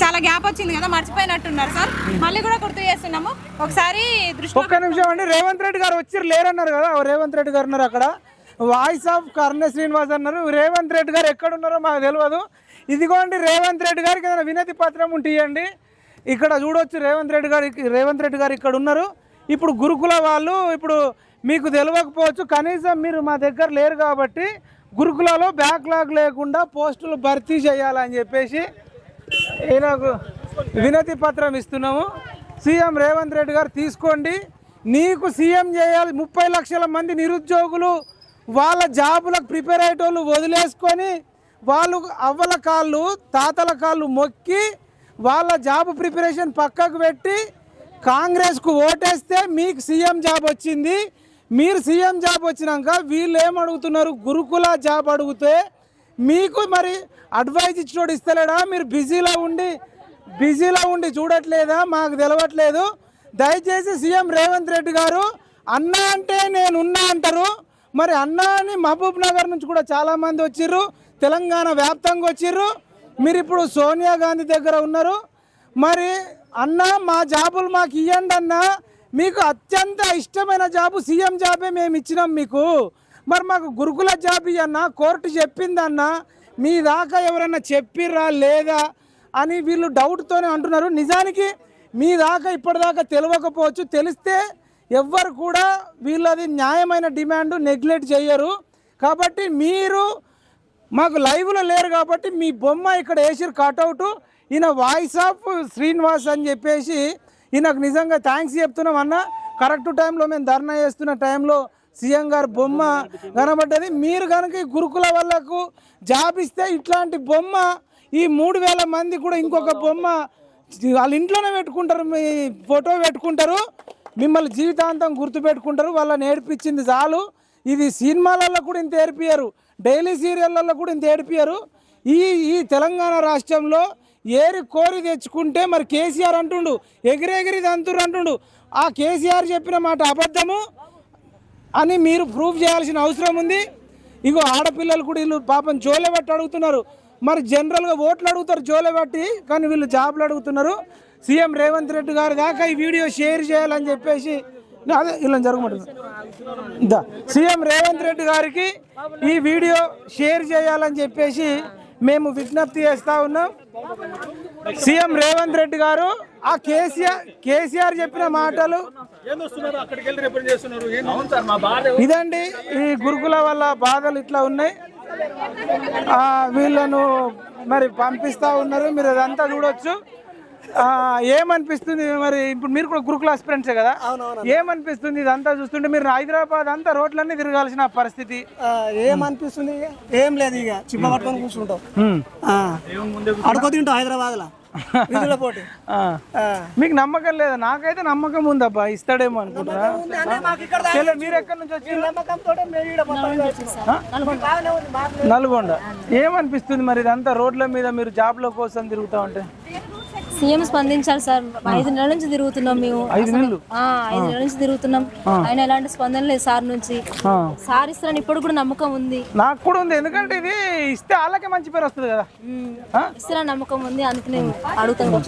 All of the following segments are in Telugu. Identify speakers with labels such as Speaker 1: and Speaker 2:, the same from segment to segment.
Speaker 1: చాలా గ్యాప్ వచ్చింది కదా మర్చిపోయినట్టున్నారు సార్. మళ్ళీ కూడా గుర్తు చేస్తున్నాము. ఒకసారి
Speaker 2: ఒక్క నిమిషం అండి రేవంత్ రెడ్డి గారు వచ్చి లేరన్నారు కదా రేవంత్ రెడ్డి గారు ఉన్నారు అక్కడ. వాయిస్ ఆఫ్ కర్ణ శ్రీనివాస్ అన్నారు రేవంత్ రెడ్డి గారు ఎక్కడ ఉన్నారో మాకు తెలియదు ఇదిగోండి రేవంత్ రెడ్డి గారికి ఏదైనా వినతి పత్రం ఉంటే ఇక్కడ చూడొచ్చు రేవంత్ రెడ్డి గారు రేవంత్ రెడ్డి గారు ఇక్కడ ఉన్నారు. ఇప్పుడు గురుకుల వాళ్ళు ఇప్పుడు మీకు తెలియకపోవచ్చు కనీసం మీరు మా దగ్గర లేరు కాబట్టి గురుకులలో బ్యాక్లాగ్ లేకుండా పోస్టులు భర్తీ చేయాలని చెప్పేసి ఈయనకు వినతి పత్రం ఇస్తున్నాము. సీఎం రేవంత్ రెడ్డి గారు తీసుకోండి. నీకు సీఎం చేయాలి. ముప్పై లక్షల మంది నిరుద్యోగులు వాళ్ళ జాబులకు ప్రిపేర్ అయ్యేటోళ్ళు వదిలేసుకొని వాళ్ళు అవ్వల కాళ్ళు తాతల కాళ్ళు మొక్కి వాళ్ళ జాబ్ ప్రిపరేషన్ పక్కకు పెట్టి కాంగ్రెస్కు ఓటేస్తే మీకు సీఎం జాబ్ వచ్చింది. మీరు సీఎం జాబ్ వచ్చినాక వీళ్ళు ఏం అడుగుతున్నారు గురుకుల జాబ్ అడిగితే మీకు మరి అడ్వైజ్ ఇచ్చినోడు ఇస్తలేడా? మీరు బిజీలో ఉండి బిజీలో ఉండి చూడట్లేదా? మాకు తెలవట్లేదు. దయచేసి సీఎం రేవంత్ రెడ్డి గారు అన్న అంటే నేను ఉన్నా అంటారు. మరి అన్న అని మహబూబ్ నగర్ నుంచి కూడా చాలామంది వచ్చిర్రు. తెలంగాణ వ్యాప్తంగా వచ్చిర్రు. మీరు ఇప్పుడు సోనియా గాంధీ దగ్గర ఉన్నారు. మరి అన్న మా జాబులు మాకు ఇవ్వండి అన్న. మీకు అత్యంత ఇష్టమైన జాబు సీఎం జాబే మేము ఇచ్చినాం మీకు. మరి మాకు గురుకుల జాబీ అన్న కోర్టు చెప్పిందన్న మీ దాకా ఎవరైనా చెప్పిర్రా లేదా అని వీళ్ళు డౌట్తోనే అంటున్నారు. నిజానికి మీ దాకా ఇప్పటిదాకా తెలియకపోవచ్చు. తెలిస్తే ఎవ్వరు కూడా వీళ్ళది న్యాయమైన డిమాండ్ నెగ్లెక్ట్ చేయరు కాబట్టి మీరు మాకు లైవ్లో లేరు కాబట్టి మీ బొమ్మ ఇక్కడ వేసిరు కట్అవుట్ ఈయన వాయిస్ ఆఫ్ శ్రీనివాస్ అని చెప్పేసి ఈయనకు నిజంగా థ్యాంక్స్ చెప్తున్నాం అన్న. కరెక్ట్ టైంలో మేము ధర్నా చేస్తున్న టైంలో సీఎం గారు బొమ్మ కనబడ్డది. మీరు కనుక ఈ గురుకుల వాళ్ళకు జాబ్ ఇస్తే ఇట్లాంటి బొమ్మ ఈ మూడు వేల మంది కూడా ఇంకొక బొమ్మ వాళ్ళ ఇంట్లోనే పెట్టుకుంటారు మీ ఫోటో పెట్టుకుంటారు మిమ్మల్ని జీవితాంతం గుర్తుపెట్టుకుంటారు వాళ్ళని ఏడిపించింది చాలు. ఇది సినిమాలలో కూడా ఇంత ఏడిపియరు డైలీ సీరియళ్ళల్లో కూడా ఇంత ఏడిపియరు ఈ ఈ తెలంగాణ రాష్ట్రంలో ఏరి కోరి తెచ్చుకుంటే మరి కేసీఆర్ అంటుండు ఎగిరెగిరి దంతురు అంటుండు. ఆ కేసీఆర్ చెప్పిన మాట అబద్ధము. అని మీరు ప్రూవ్ చేయాల్సిన అవసరం ఉంది. ఇగో ఆడపిల్లలు కూడా వీళ్ళు పాపం జోలే పట్టి అడుగుతున్నారు. మరి జనరల్గా ఓట్లు అడుగుతారు జోలే పట్టి కానీ వీళ్ళు జాబ్లు అడుగుతున్నారు. సీఎం రేవంత్ రెడ్డి గారు దాకా ఈ వీడియో షేర్ చేయాలని చెప్పేసి అదే ఇలా జరగమంటున్నా సీఎం రేవంత్ రెడ్డి గారికి ఈ వీడియో షేర్ చేయాలని చెప్పేసి మేము విజ్ఞప్తి చేస్తూ ఉన్నాం. సీఎం రేవంత్ రెడ్డి గారు ఆ కేసీఆర్ కేసీఆర్ చెప్పిన మాటలు ఇదండి ఈ గురుకుల వల్ల బాధలు ఇట్లా ఉన్నాయి. ఆ, వీళ్ళను మరి పంపిస్తా ఉన్నారు. మీరు అదంతా చూడొచ్చు. ఏమనిపిస్తుంది మరి? ఇప్పుడు మీరు కూడా గురుకుల ఆస్పిరెంట్సే కదా? ఏమనిపిస్తుంది ఇదంతా చూస్తుంటే మీరు హైదరాబాద్ అంతా రోడ్లన్నీ తిరగాల్సిన పరిస్థితి?
Speaker 3: ఆ, ఏమనిపిస్తుంది ఏం లేదు ఇక. చిప్ప పట్టుకొని కూర్చుంటాం. ఆ. అడుకో తింటాం హైదరాబాద్లో విధుల పోటీ.
Speaker 2: ఆ.
Speaker 3: ఆ.
Speaker 2: మీకు నమ్మకం లేదా? నాకైతే నమ్మకం ఉందబ్బా ఇస్తాడేమో అనుకుంటున్నా. చెల్లె, మీరు ఎక్కడి నుంచి వచ్చి నల్గొండ. ఏమనిపిస్తుంది మరి ఇదంతా రోడ్ల మీద మీరు జాబ్ల కోసం తిరుగుతా ఉంటే?
Speaker 4: సీఎం స్పందించాలి సార్. ఐదు నెలల నుంచి తిరుగుతున్నాం మేము.
Speaker 2: ఐదు నెలలు?
Speaker 4: ఐదు నెలల నుంచి తిరుగుతున్నాం. ఆయన ఎలాంటి స్పందన లేదు సార్ నుంచి. సార్ ఇస్తారని ఇప్పుడు కూడా నమ్మకం ఉంది.
Speaker 2: నాకు కూడా ఉంది. ఎందుకంటే ఇది ఇస్తే వాళ్ళకే మంచి పేరు వస్తుంది కదా?
Speaker 4: ఇస్తారని నమ్మకం ఉంది. అందుకనే అడుగుతాను.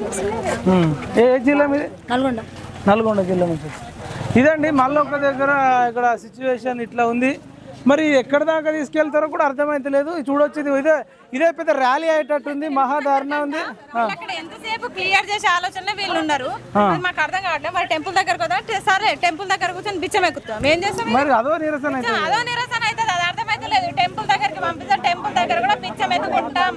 Speaker 2: ఏ జిల్లా మీది?
Speaker 4: నల్గొండ.
Speaker 2: నల్గొండ జిల్లా నుంచి. ఇదండి మళ్ళీ ఒక దగ్గర ఇక్కడ సిచ్యువేషన్ ఇట్లా ఉంది. మరి ఎక్కడి దాకా తీసుకెళ్తారో కూడా అర్థమైతలేదు చూడొచ్చు ఇదే. ఇదే పెద్ద ర్యాలీ అయ్యేటట్టుంది. మహాధారణ ఉంది.
Speaker 1: ఎంతసేపు క్లియర్ చేసే ఆలోచనలో వీళ్ళు ఉన్నారు అది మాకు అర్థం కావట్లేదు మరి టెంపుల్ దగ్గర కదా సరే టెంపుల్ దగ్గర కూర్చొని బిచ్చం ఎక్కుతాం. ఏం చేస్తాం
Speaker 2: మరి అదో నిరసన అయితే
Speaker 1: అదో నిరసన అవుతుంది. అది అర్థమైతే లేదు టెంపుల్ దగ్గరికి పంపిస్తే టెంపుల్ దగ్గర కూడా బిచ్చం ఎత్తుకుంటాం.